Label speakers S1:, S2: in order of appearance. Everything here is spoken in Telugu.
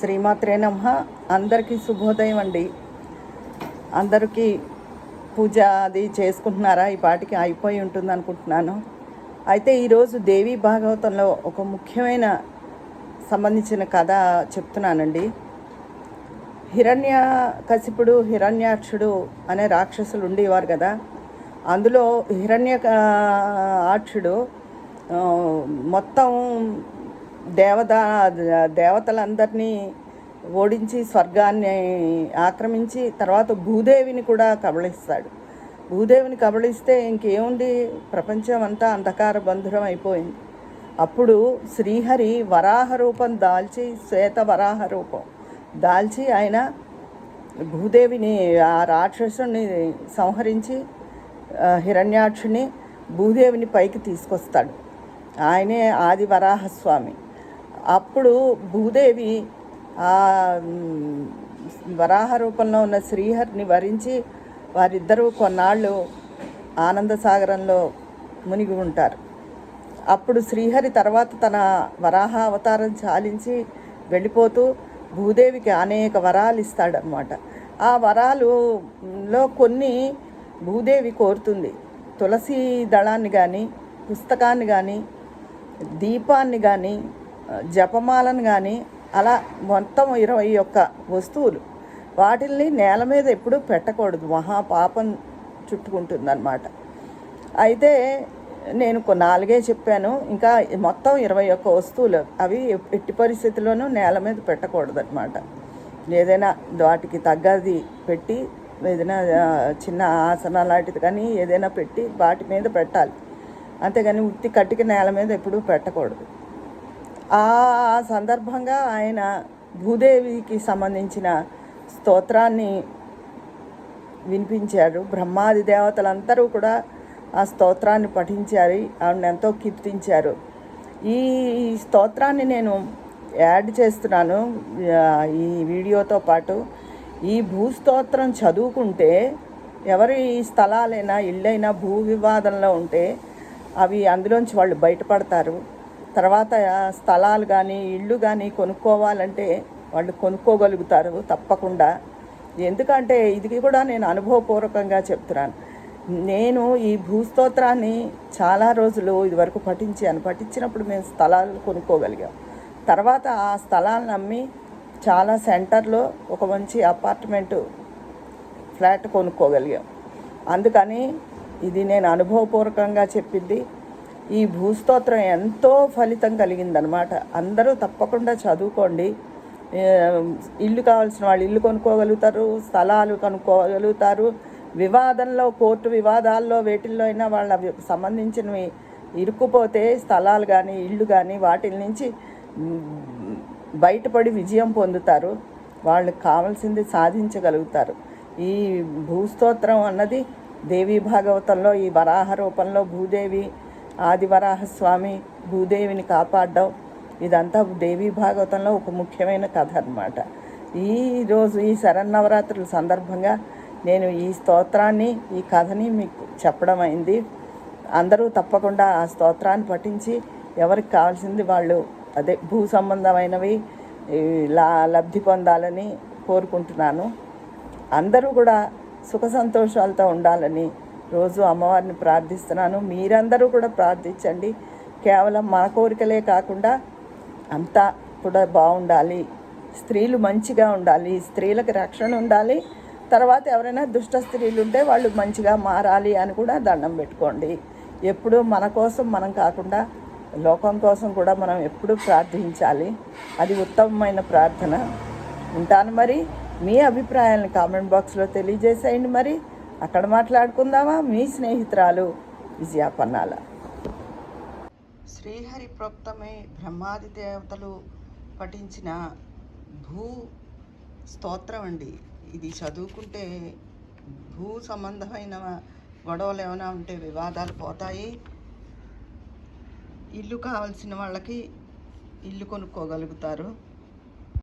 S1: శ్రీమాత్రే నమ. అందరికీ శుభోదయం అండి. అందరికీ పూజ అది చేసుకుంటున్నారా? ఈ పాటికి అయిపోయి ఉంటుంది అనుకుంటున్నాను. అయితే ఈరోజు దేవి భాగవతంలో ఒక ముఖ్యమైన సంబంధించిన కథ చెప్తున్నానండి. హిరణ్య కసిపుడు హిరణ్యాక్షుడు అనే రాక్షసులు ఉండేవారు కదా. అందులో హిరణ్య ఆక్షుడు మొత్తం దేవదా దేవతలందరినీ ఓడించి స్వర్గాన్ని ఆక్రమించి తర్వాత భూదేవిని కూడా కబళిస్తాడు. భూదేవిని కబళిస్తే ఇంకేముంది? ప్రపంచం అంతా అంధకార బంధురం అయిపోయింది. అప్పుడు శ్రీహరి వరాహ రూపం దాల్చి శ్వేత వరాహ రూపం దాల్చి ఆయన భూదేవిని ఆ రాక్షసుని సంహరించి హిరణ్యాక్షుని భూదేవిని పైకి తీసుకొస్తాడు. ఆయనే ఆది వరాహస్వామి అప్పుడు భూదేవి ఆ వరాహ రూపంలో ఉన్న శ్రీహరిని వరించి వారిద్దరూ కొన్నాళ్ళు ఆనంద సాగరంలో మునిగి ఉంటారు. అప్పుడు శ్రీహరి తర్వాత తన వరాహ అవతారం చాలించి వెళ్ళిపోతూ భూదేవికి అనేక వరాలు ఇస్తాడనమాట ఆ వరాలులో కొన్ని భూదేవి కోరుతుంది. తులసి దళాన్ని కానీ పుస్తకాన్ని కానీ దీపాన్ని కానీ జపమాలను కానీ అలా మొత్తం ఇరవై ఒక్క వస్తువులు. వాటిల్ని నేల మీద ఎప్పుడూ పెట్టకూడదు. మహాపాపం చుట్టుకుంటుందన్నమాట. అయితే నేను కొ- నాలుగే చెప్పాను. ఇంకా మొత్తం ఇరవై ఒక్క వస్తువులు. అవి ఎట్టి పరిస్థితుల్లోనూ నేల మీద పెట్టకూడదు అనమాట ఏదైనా వాటికి తగ్గది పెట్టి ఏదైనా చిన్న ఆసన లాంటిది కానీ ఏదైనా పెట్టి వాటి మీద పెట్టాలి. అంతేగాని ఉత్తి కట్టిక నేల మీద ఎప్పుడూ పెట్టకూడదు. ఆ సందర్భంగా ఆయన భూదేవికి సంబంధించిన స్తోత్రాన్ని వినిపించారు బ్రహ్మాది దేవతలందరూ కూడా ఆ స్తోత్రాన్ని పఠించారు. ఆవిడ ఎంతో కీర్తించారు. ఈ స్తోత్రాన్ని నేను యాడ్ చేస్తున్నాను. ఈ వీడియోతో పాటు ఈ భూస్తోత్రం చదువుకుంటే ఎవరి స్థలాలైనా ఇళ్ళైనా భూ వివాదంలో ఉంటే అవి అందులోంచి వాళ్ళు బయటపడతారు. తర్వాత స్థలాలు కానీ ఇళ్ళు కానీ కొనుక్కోవాలంటే వాళ్ళు కొనుక్కోగలుగుతారు తప్పకుండా. ఎందుకంటే ఇది కూడా నేను అనుభవపూర్వకంగా చెప్తున్నాను. నేను ఈ భూస్తోత్రాన్ని చాలా రోజులు ఇదివరకు పఠించాను. పఠించినప్పుడు మేము స్థలాలు కొనుక్కోగలిగాం. తర్వాత ఆ స్థలాలను అమ్మి చాలా సెంటర్లో ఒక మంచి అపార్ట్మెంటు ఫ్లాట్ కొనుక్కోగలిగాం. అందుకని ఇది నేను అనుభవపూర్వకంగా చెప్పింది. ఈ భూస్తోత్రం ఎంతో ఫలితం కలిగిందనమాట అందరూ తప్పకుండా చదువుకోండి. ఇల్లు కావాల్సిన వాళ్ళు ఇల్లు కొనుక్కోగలుగుతారు స్థలాలు కొనుక్కోగలుగుతారు. వివాదంలో కోర్టు వివాదాల్లో వేటిల్లో అయినా వాళ్ళ సంబంధించినవి ఇరుక్కుపోతే స్థలాలు కానీ ఇల్లు కానీ వాటి నుంచి బయటపడి విజయం పొందుతారు. వాళ్ళకి కావాల్సింది సాధించగలుగుతారు. ఈ భూస్తోత్రం అన్నది దేవీ భాగవతంలో ఈ వరాహ రూపంలో భూదేవి ఆదివరాహ స్వామి భూదేవిని కాపాడడం ఇదంతా దేవీ భాగవతంలో ఒక ముఖ్యమైన కథ అన్నమాట. ఈరోజు ఈ శరన్నవరాత్రుల సందర్భంగా నేను ఈ స్తోత్రాన్ని ఈ కథని మీకు చెప్పడం అయింది. అందరూ తప్పకుండా ఆ స్తోత్రాన్ని పఠించి ఎవరికి కావాల్సింది వాళ్ళు అదే భూ సంబంధమైనవి లా లబ్ధి పొందాలని కోరుకుంటున్నాను. అందరూ కూడా సుఖ సంతోషాలతో ఉండాలని రోజు అమ్మవారిని ప్రార్థిస్తున్నాను. మీరందరూ కూడా ప్రార్థించండి. కేవలం మన కోరికలే కాకుండా అంతా కూడా బాగుండాలి. స్త్రీలు మంచిగా ఉండాలి. స్త్రీలకు రక్షణ ఉండాలి. తర్వాత ఎవరైనా దుష్ట స్త్రీలు ఉంటే వాళ్ళు మంచిగా మారాలి అని కూడా దండం పెట్టుకోండి. ఎప్పుడూ మన కోసం మనం కాకుండా లోకం కోసం కూడా మనం ఎప్పుడూ ప్రార్థించాలి. అది ఉత్తమమైన ప్రార్థన. ఉంటాను మరి. మీ అభిప్రాయాలను కామెంట్ బాక్స్లో తెలియజేసేయండి మరి. అక్కడ మాట్లాడుకుందామా? మీ స్నేహితురాలు విజయాపన్నాల. శ్రీహరి ప్రోక్తమై బ్రహ్మాది దేవతలు పఠించిన భూ స్తోత్రం అండి ఇది చదువుకుంటే భూ సంబంధమైన గొడవలు ఏమైనా ఉంటే వివాదాలు పోతాయి. ఇల్లు కావాల్సిన వాళ్ళకి ఇల్లు కొనుక్కోగలుగుతారు.